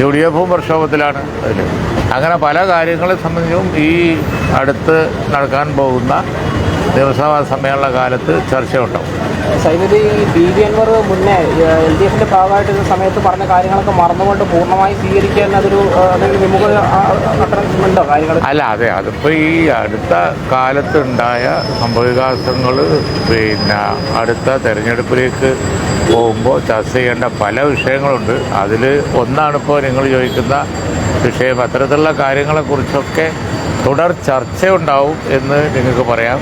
U D എഫും പ്രക്ഷോഭത്തിലാണ് അങ്ങനെ പല കാര്യങ്ങളെ സംബന്ധിച്ചും ഈ അടുത്ത് നടക്കാൻ പോകുന്ന നിയമസഭാ സമ്മേളന കാലത്ത് ചർച്ചയുണ്ടാവും. സൈനിധി ബി വി അൻവർ മുന്നേ എൽ ഡി എഫിന്റെ ഭാഗമായിട്ടിരുന്ന സമയത്ത് പറഞ്ഞ കാര്യങ്ങളൊക്കെ മറന്നുകൊണ്ട് പൂർണമായി സ്വീകരിക്കാൻ അതൊരു വിമുഖ ഉണ്ടോ കാര്യങ്ങൾ അല്ല അതെ അതിപ്പോൾ ഈ അടുത്ത കാലത്തുണ്ടായ സംഭവവികാസങ്ങൾ പിന്നെ അടുത്ത തെരഞ്ഞെടുപ്പിലേക്ക് പോകുമ്പോൾ ചർച്ച ചെയ്യേണ്ട പല വിഷയങ്ങളുണ്ട്. അതിൽ ഒന്നാണിപ്പോൾ നിങ്ങൾ ചോദിക്കുന്ന വിഷയം അത്തരത്തിലുള്ള കാര്യങ്ങളെക്കുറിച്ചൊക്കെ തുടർ ചർച്ചയുണ്ടാവും എന്ന് നിങ്ങൾക്ക് പറയാം.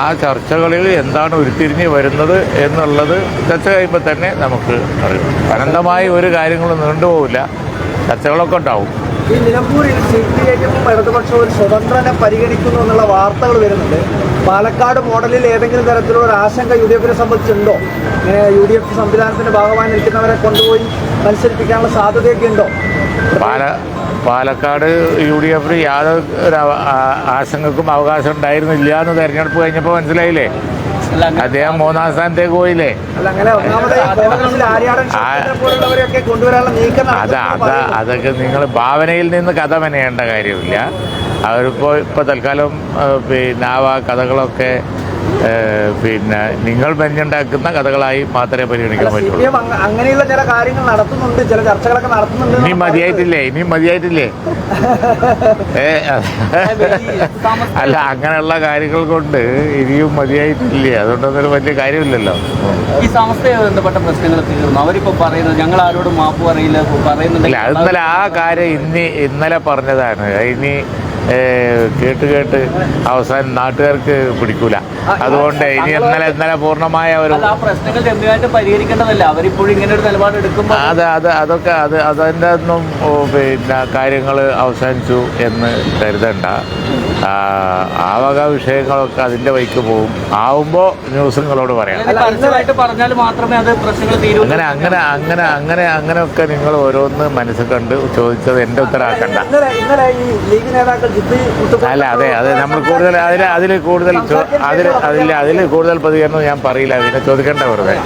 ആ ചർച്ചകളിൽ എന്താണ് ഉരുത്തിരിഞ്ഞ് വരുന്നത് എന്നുള്ളത് ചർച്ച കഴിയുമ്പോൾ തന്നെ നമുക്ക് അറിയാം. അനന്തമായി ഒരു കാര്യങ്ങളും നീണ്ടുപോകില്ല ചർച്ചകളൊക്കെ ഉണ്ടാവും. ഈ നിലമ്പൂരിൽ സി പി ഐഎമ്മും ഇടതുപക്ഷവും ഒരു സ്വതന്ത്രനെ പരിഗണിക്കുന്നു എന്നുള്ള വാർത്തകൾ വരുന്നുണ്ട്. പാലക്കാട് മോഡലിൽ ഏതെങ്കിലും തരത്തിലുള്ള ഒരു ആശങ്ക യു ഡി എഫിനെ സംബന്ധിച്ചുണ്ടോ? യു ഡി എഫ് സംവിധാനത്തിന്റെ ഭാഗമായി നിൽക്കുന്നവരെ കൊണ്ടുപോയി മത്സരിപ്പിക്കാനുള്ള സാധ്യതയൊക്കെ ഉണ്ടോ? പാല പാലക്കാട് യു ഡി എഫിന് യാതൊരു ആശങ്കക്കും അവകാശം ഉണ്ടായിരുന്നില്ല എന്ന് തെരഞ്ഞെടുപ്പ് കഴിഞ്ഞപ്പോൾ മനസ്സിലായില്ലേ? അദ്ദേഹം മൂന്നാം സ്ഥാനത്തേക്ക് പോയില്ലേ? അത് അത്. അതൊക്കെ നിങ്ങൾ ഭാവനയിൽ നിന്ന് കഥ മെനയേണ്ട കാര്യമില്ല. അവരിപ്പോൾ ഇപ്പോൾ തൽക്കാലം പിന്നെ ആ കഥകളൊക്കെ പിന്നെ നിങ്ങൾ മെഞ്ഞുണ്ടാക്കുന്ന കഥകളായി മാത്രമേ പരിഗണിക്കാൻ പറ്റുള്ളൂ. അങ്ങനെയുള്ള ചില കാര്യങ്ങൾ നടത്തുന്നുണ്ട് ചില ചർച്ചകളൊക്കെ നടത്തുന്നുണ്ട് ഇനി മതിയായിട്ടില്ലേ? ഇനി മതിയായിട്ടില്ലേ? ഏ അല്ല അങ്ങനെയുള്ള കാര്യങ്ങൾ കൊണ്ട് ഇനിയും മതിയായിട്ടില്ലേ? അതുകൊണ്ടൊന്നും വലിയ കാര്യമില്ലല്ലോ. ഈ സമസ്തയെ ബന്ധപ്പെട്ട പ്രശ്നങ്ങൾ തീർന്നു. അവരിപ്പോ പറയുന്നത് ഞങ്ങൾ ആരോടും മാപ്പ് പറയില്ല പറയുന്നുണ്ട് അല്ല ഇന്നലെ ആ കാര്യം ഇന്ന് ഇന്നലെ പറഞ്ഞതാണ്. ഇനി കേട്ട് കേട്ട് അവസാനം നാട്ടുകാർക്ക് പിടിക്കൂല. അതുകൊണ്ട് ഇനി ഇന്നലെ ഇന്നലെ പൂർണമായ ഒരു അത് അത് അതൊക്കെ അത് അതിന്റെ ഒന്നും പിന്നെ കാര്യങ്ങൾ അവസാനിച്ചു എന്ന് കരുതണ്ട. ആ, വക വിഷയങ്ങളൊക്കെ അതിന്റെ വഴിക്ക് പോകും. ആവുമ്പോൾ ന്യൂസ് നിങ്ങളോട് പറയാം അങ്ങനെ പറഞ്ഞാൽ മാത്രമേ അത് പ്രശ്നങ്ങൾ തീരൂ. അങ്ങനെ അങ്ങനെ അങ്ങനെ അങ്ങനെ അങ്ങനെയൊക്കെ നിങ്ങൾ ഓരോന്ന് മനസ്സിൽ കണ്ട് ചോദിച്ചത് എന്റെ ഉത്തരവാക്കണ്ട ഇന്നലെ ഈ ലീഗ് നേതാക്കൾ അല്ല അതെ അതെ നമ്മൾ കൂടുതൽ അതിൽ അതിൽ കൂടുതൽ അതിൽ അതിൽ കൂടുതൽ പ്രതികരണം ഞാൻ പറയില്ല അതിനെ ചോദിക്കേണ്ട വെറുതെ.